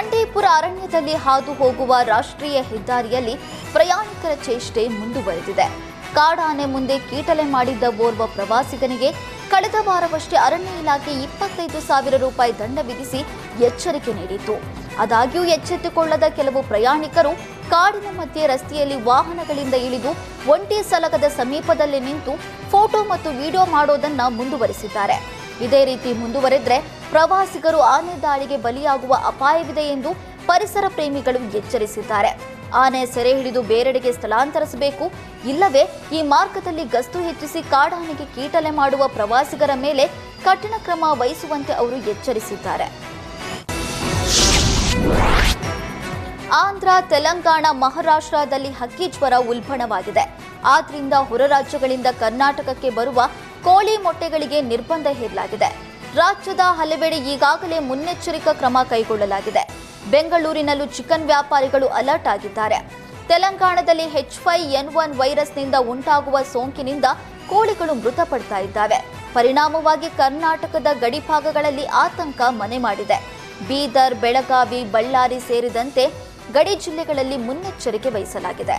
ಬಂಡೀಪುರ ಅರಣ್ಯದಲ್ಲಿ ಹಾದು ಹೋಗುವ ರಾಷ್ಟ್ರೀಯ ಹೆದ್ದಾರಿಯಲ್ಲಿ ಪ್ರಯಾಣಿಕರ ಚೇಷ್ಟೆ ಮುಂದುವರೆದಿದೆ. ಕಾಡಾನೆ ಮುಂದೆ ಕೀಟಲೆ ಮಾಡಿದ್ದ ಓರ್ವ ಪ್ರವಾಸಿಗನಿಗೆ ಕಳೆದ ವಾರವಷ್ಟೇ ಅರಣ್ಯ ಇಲಾಖೆ ಇಪ್ಪತ್ತೈದು ಸಾವಿರ ರೂಪಾಯಿ ದಂಡ ವಿಧಿಸಿ ಎಚ್ಚರಿಕೆ ನೀಡಿತು ಆದಾಗ್ಯೂ ಎಚ್ಚೆತ್ತುಕೊಳ್ಳದ ಕೆಲವು ಪ್ರಯಾಣಿಕರು ಕಾಡಿನ ಮಧ್ಯೆ ರಸ್ತೆಯಲ್ಲಿ ವಾಹನಗಳಿಂದ ಇಳಿದು ಒಂಟಿ ಸಲಗದ ಸಮೀಪದಲ್ಲಿ ನಿಂತು ಫೋಟೋ ಮತ್ತು ವಿಡಿಯೋ ಮಾಡೋದನ್ನ ಮುಂದುವರಿಸಿದ್ದಾರೆ. ಇದೇ ರೀತಿ ಮುಂದುವರೆದ್ರೆ ಪ್ರವಾಸಿಗರು ಆನೆ ದಾಳಿಗೆ ಬಲಿಯಾಗುವ ಅಪಾಯವಿದೆ ಎಂದು ಪರಿಸರ ಪ್ರೇಮಿಗಳು ಎಚ್ಚರಿಸಿದ್ದಾರೆ. ಆನೆ ಸೆರೆ ಹಿಡಿದು ಬೇರೆಡೆಗೆ ಸ್ಥಳಾಂತರಿಸಬೇಕು. ಇಲ್ಲವೇ, ಈ ಮಾರ್ಗದಲ್ಲಿ ಗಸ್ತು ಹೆಚ್ಚಿಸಿ ಕಾಡಾನೆಗೆ ಕೀಟಲೆ ಮಾಡುವ ಪ್ರವಾಸಿಗರ ಮೇಲೆ ಕಠಿಣ ಕ್ರಮ ವಹಿಸುವಂತೆ ಅವರು ಎಚ್ಚರಿಸಿದ್ದಾರೆ. ಆಂಧ್ರ, ತೆಲಂಗಾಣ, ಮಹಾರಾಷ್ಟ್ರದಲ್ಲಿ ಹಕ್ಕಿ ಜ್ವರ ಉಲ್ಬಣವಾಗಿದೆ. ಆದ್ರಿಂದ ಹೊರ ರಾಜ್ಯಗಳಿಂದ ಕರ್ನಾಟಕಕ್ಕೆ ಬರುವ ಕೋಳಿ ಮೊಟ್ಟೆಗಳಿಗೆ ನಿರ್ಬಂಧ ಹೇರಲಾಗಿದೆ. ರಾಜ್ಯದ ಹಲವೆಡೆ ಈಗಾಗಲೇ ಮುನ್ನೆಚ್ಚರಿಕಾ ಕ್ರಮ ಕೈಗೊಳ್ಳಲಾಗಿದೆ. ಬೆಂಗಳೂರಿನಲ್ಲೂ ಚಿಕನ್ ವ್ಯಾಪಾರಿಗಳು ಅಲರ್ಟ್ ಆಗಿದ್ದಾರೆ. ತೆಲಂಗಾಣದಲ್ಲಿ ಎಚ್ ಫೈ ಎನ್ ವೈರಸ್ನಿಂದ ಉಂಟಾಗುವ ಸೋಂಕಿನಿಂದ ಕೋಳಿಗಳು ಮೃತಪಡ್ತಾ ಇದ್ದಾವೆ. ಪರಿಣಾಮವಾಗಿ ಕರ್ನಾಟಕದ ಗಡಿಭಾಗಗಳಲ್ಲಿ ಆತಂಕ ಮನೆ ಮಾಡಿದೆ. ಬೀದರ್, ಬೆಳಗಾವಿ, ಬಳ್ಳಾರಿ ಸೇರಿದಂತೆ ಗಡಿ ಜಿಲ್ಲೆಗಳಲ್ಲಿ ಮುನ್ನೆಚ್ಚರಿಕೆ ವಹಿಸಲಾಗಿದೆ.